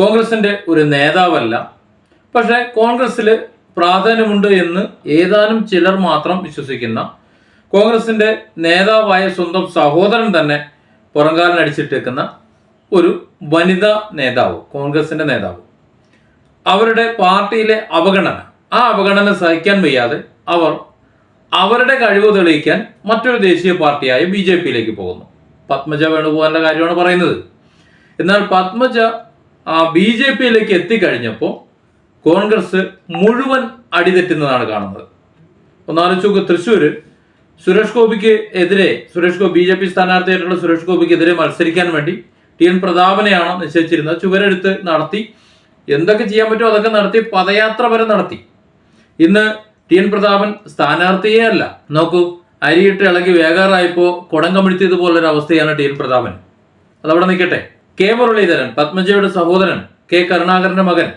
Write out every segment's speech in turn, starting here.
കോൺഗ്രസിന്റെ ഒരു നേതാവല്ല. പക്ഷെ കോൺഗ്രസ്സിൽ പ്രാധാന്യമുണ്ട് എന്ന് ഏതാനും ചിലർ മാത്രം വിശ്വസിക്കുന്ന കോൺഗ്രസിന്റെ നേതാവായ സ്വന്തം സഹോദരൻ തന്നെ പുറങ്കാലിനടിച്ചിട്ടേക്കുന്ന ഒരു വനിതാ നേതാവ് കോൺഗ്രസിന്റെ നേതാവ്. അവരുടെ പാർട്ടിയിലെ അവഗണന ആ അവഗണന സഹിക്കാൻ വയ്യാതെ അവർ അവരുടെ കഴിവ് തെളിയിക്കാൻ മറ്റൊരു ദേശീയ പാർട്ടിയായ ബി ജെ പിയിലേക്ക് പോകുന്നു. പത്മജ വേണുഗോപാലിന്റെ കാര്യമാണ് പറയുന്നത്. എന്നാൽ പത്മജ ബി ജെ പിയിലേക്ക് എത്തിക്കഴിഞ്ഞപ്പോൾ കോൺഗ്രസ് മുഴുവൻ അടിതെറ്റുന്നതാണ് കാണുന്നത്. ഒന്നാലോചിച്ച് തൃശ്ശൂർ സുരേഷ് ഗോപിക്ക് എതിരെ Suresh Gopi B J P സ്ഥാനാർത്ഥിയായിട്ടുള്ള Suresh ഗോപിക്ക് എതിരെ മത്സരിക്കാൻ വേണ്ടി ടി എൻ പ്രതാപനെയാണ് നിശ്ചയിച്ചിരുന്നത്. ചുവരെടുത്ത് നടത്തി. എന്തൊക്കെ ചെയ്യാൻ പറ്റുമോ അതൊക്കെ നടത്തി. പദയാത്ര വരെ നടത്തി. ഇന്ന് ടി എൻ പ്രതാപൻ സ്ഥാനാർത്ഥിയേ അല്ല. നോക്കൂ അരിയിട്ട് ഇളകി വേഗാറായപ്പോൾ കുടം കമിഴ്ത്തിയതുപോലൊരു അവസ്ഥയാണ് ടി എൻ പ്രതാപൻ. അതവിടെ നിൽക്കട്ടെ. കെ മുരളീധരൻ പത്മജയുടെ സഹോദരൻ കെ കരുണാകരന്റെ മകൻ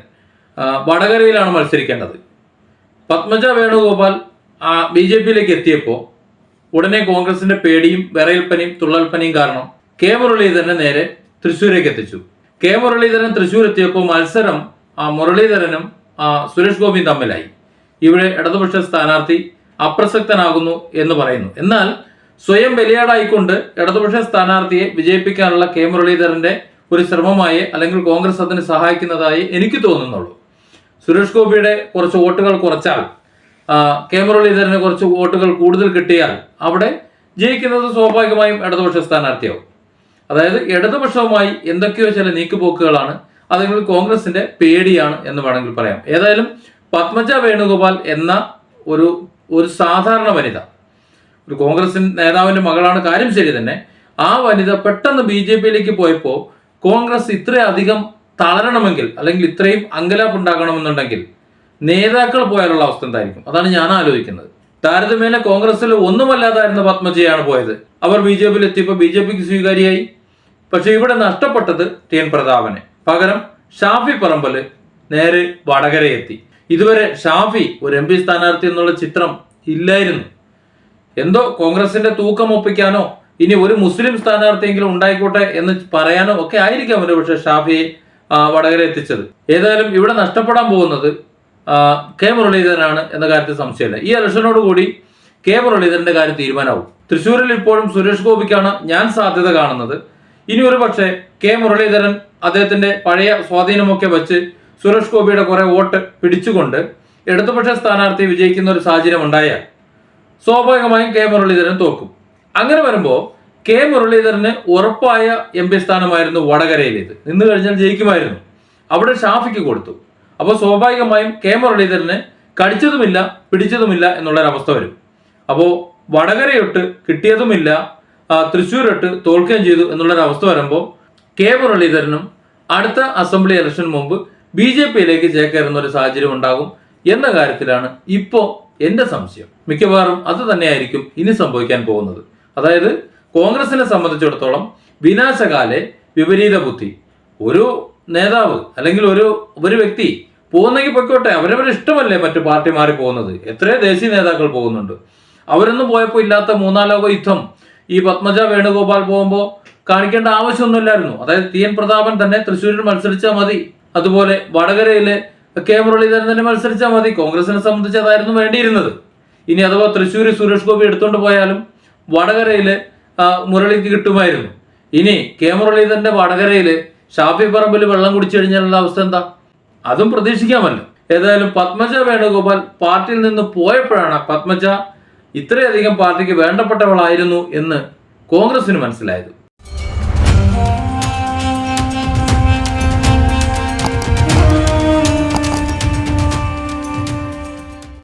വടകരയിലാണ് മത്സരിക്കേണ്ടത്. പത്മജ വേണുഗോപാൽ ബി ജെ പിയിലേക്ക് എത്തിയപ്പോൾ ഉടനെ കോൺഗ്രസിന്റെ പേടിയും വിറയൽപ്പനയും തുള്ളൽപ്പനയും കാരണം കെ മുരളീധരനെ നേരെ തൃശ്ശൂരേക്ക് എത്തിച്ചു. കെ മുരളീധരൻ തൃശ്ശൂർ എത്തിയപ്പോൾ മത്സരം ആ, മുരളീധരനും സുരേഷ് ഗോപിയും തമ്മിലായി. ഇവിടെ ഇടതുപക്ഷ സ്ഥാനാർത്ഥി അപ്രസക്തനാകുന്നു എന്ന് പറയുന്നു. എന്നാൽ സ്വയം ബലിയാടായിക്കൊണ്ട് ഇടതുപക്ഷ സ്ഥാനാർത്ഥിയെ വിജയിപ്പിക്കാനുള്ള കെ മുരളീധരന്റെ ഒരു ശ്രമമായി അല്ലെങ്കിൽ കോൺഗ്രസ് അതിന് സഹായിക്കുന്നതായി എനിക്ക് തോന്നുന്നുള്ളൂ. സുരേഷ് ഗോപിയുടെ കുറച്ച് വോട്ടുകൾ കുറച്ചാൽ കെ മുരളീധരന് കുറച്ച് വോട്ടുകൾ കൂടുതൽ കിട്ടിയാൽ അവിടെ ജയിക്കുന്നത് സ്വാഭാവികമായും ഇടതുപക്ഷ സ്ഥാനാർത്ഥിയാവും. അതായത് ഇടതുപക്ഷവുമായി എന്തൊക്കെയോ ചില നീക്കുപോക്കുകളാണ് അല്ലെങ്കിൽ കോൺഗ്രസിന്റെ പേടിയാണ് എന്ന് വേണമെങ്കിൽ പറയാം. ഏതായാലും പത്മജ വേണുഗോപാൽ എന്ന ഒരു ഒരു സാധാരണ വനിത ഒരു കോൺഗ്രസ് നേതാവിന്റെ മകളാണ് കാര്യം ശരി തന്നെ. ആ വനിത പെട്ടെന്ന് ബി ജെ പിയിലേക്ക് പോയപ്പോൾ കോൺഗ്രസ് ഇത്രയധികം തളരണമെങ്കിൽ അല്ലെങ്കിൽ ഇത്രയും അങ്കലാപ്പ് ഉണ്ടാകണമെന്നുണ്ടെങ്കിൽ നേതാക്കൾ പോയാലുള്ള അവസ്ഥ എന്തായിരിക്കും? അതാണ് ഞാൻ ആലോചിക്കുന്നത്. താരതമ്യേന കോൺഗ്രസിൽ ഒന്നുമല്ലാതായിരുന്ന പത്മജിയാണ് പോയത്. അവർ ബി ജെ പിയിൽ എത്തിയപ്പോൾ ബി ജെ പിക്ക് സ്വീകാര്യായി പക്ഷെ ഇവിടെ നഷ്ടപ്പെട്ടത് ടി എൻ പ്രതാപനെ. പകരം ഷാഫി പറമ്പൽ നേരെ വടകര എത്തി. ഇതുവരെ ഷാഫി ഒരു എം പി സ്ഥാനാർത്ഥി എന്നുള്ള ചിത്രം ഇല്ലായിരുന്നു. എന്തോ കോൺഗ്രസിന്റെ തൂക്കം ഒപ്പിക്കാനോ ഇനി ഒരു മുസ്ലിം സ്ഥാനാർത്ഥിയെങ്കിലും ഉണ്ടായിക്കോട്ടെ എന്ന് പറയാനോ ഒക്കെ ആയിരിക്കാം ഒരു പക്ഷേ ഷാഫിയെ വടകര എത്തിച്ചത്. ഏതായാലും ഇവിടെ നഷ്ടപ്പെടാൻ പോകുന്നത് കെ മുരളീധരനാണ് എന്ന കാര്യത്തിൽ സംശയമില്ല. ഈ ഇലക്ഷനോടുകൂടി കെ മുരളീധരന്റെ കാര്യം തീരുമാനമാവും. തൃശ്ശൂരിൽ ഇപ്പോഴും സുരേഷ് ഗോപിക്കാണ് ഞാൻ സാധ്യത കാണുന്നത്. ഇനി ഒരു പക്ഷേ കെ മുരളീധരൻ അദ്ദേഹത്തിന്റെ പഴയ സ്വാധീനമൊക്കെ വെച്ച് സുരേഷ് ഗോപിയുടെ കുറെ വോട്ട് പിടിച്ചുകൊണ്ട് ഇടതുപക്ഷ സ്ഥാനാർത്ഥി വിജയിക്കുന്ന ഒരു സാഹചര്യം ഉണ്ടായാൽ സ്വാഭാവികമായും കെ മുരളീധരൻ തോക്കും അങ്ങനെ വരുമ്പോൾ കെ മുരളീധരന് ഉറപ്പായ എം പി സ്ഥാനമായിരുന്നു വടകരയിലേത്. നിന്ന് കഴിഞ്ഞാൽ ജയിക്കുമായിരുന്നു. അവിടെ ഷാഫിക്ക് കൊടുത്തു. അപ്പോൾ സ്വാഭാവികമായും കെ മുരളീധരന് കടിച്ചതുമില്ല പിടിച്ചതുമില്ല എന്നുള്ളൊരവസ്ഥ വരും. അപ്പോൾ വടകരയൊട്ട് കിട്ടിയതുമില്ല തൃശ്ശൂരൊട്ട് തോൽക്കുകയും ചെയ്തു എന്നുള്ളൊരവസ്ഥ വരുമ്പോൾ കെ മുരളീധരനും അടുത്ത അസംബ്ലി ഇലക്ഷന് മുമ്പ് ബി ജെ പിയിലേക്ക് ചേക്കേറുന്ന ഒരു സാഹചര്യം ഉണ്ടാകും എന്ന കാര്യത്തിലാണ് ഇപ്പോൾ എന്റെ സംശയം. മിക്കവാറും അത് തന്നെയായിരിക്കും ഇനി സംഭവിക്കാൻ പോകുന്നത്. അതായത് കോൺഗ്രസിനെ സംബന്ധിച്ചിടത്തോളം വിനാശകാലെ വിപരീത ബുദ്ധി. ഒരു നേതാവ് അല്ലെങ്കിൽ ഒരു ഒരു വ്യക്തി പോകുന്നെങ്കിൽ പൊയ്ക്കോട്ടെ അവരവരുടെ ഇഷ്ടമല്ലേ മറ്റു പാർട്ടി മാറി പോകുന്നത്? എത്രയോ ദേശീയ നേതാക്കൾ പോകുന്നുണ്ട്. അവരൊന്നും പോയപ്പോൾ ഇല്ലാത്ത മൂന്നാലോക യുദ്ധം ഈ പത്മജ വേണുഗോപാൽ പോകുമ്പോൾ കാണിക്കേണ്ട ആവശ്യമൊന്നുമില്ലായിരുന്നു. അതായത് ടി എൻ പ്രതാപൻ തന്നെ തൃശ്ശൂരിൽ മത്സരിച്ചാൽ മതി. അതുപോലെ വടകരയിലെ കെ മുരളീധരൻ തന്നെ മത്സരിച്ചാൽ മതി. കോൺഗ്രസിനെ സംബന്ധിച്ച് അതായിരുന്നു വേണ്ടിയിരുന്നത്. ഇനി അഥവാ തൃശ്ശൂർ സുരേഷ് ഗോപി എടുത്തുകൊണ്ട് പോയാലും വടകരയിൽ ആ, മുരളിക്ക് കിട്ടുമായിരുന്നു. ഇനി കെ മുരളീധരന്റെ വടകരയിൽ ഷാഫി പറമ്പിൽ വെള്ളം കുടിച്ചു കഴിഞ്ഞാലുള്ള അവസ്ഥ എന്താ? അതും പ്രതീക്ഷിക്കാമല്ലോ. ഏതായാലും പത്മജ വേണുഗോപാൽ പാർട്ടിയിൽ നിന്ന് പോയപ്പോഴാണ് പത്മജ ഇത്രയധികം പാർട്ടിക്ക് വേണ്ടപ്പെട്ടവളായിരുന്നു എന്ന് കോൺഗ്രസിന് മനസ്സിലായത്.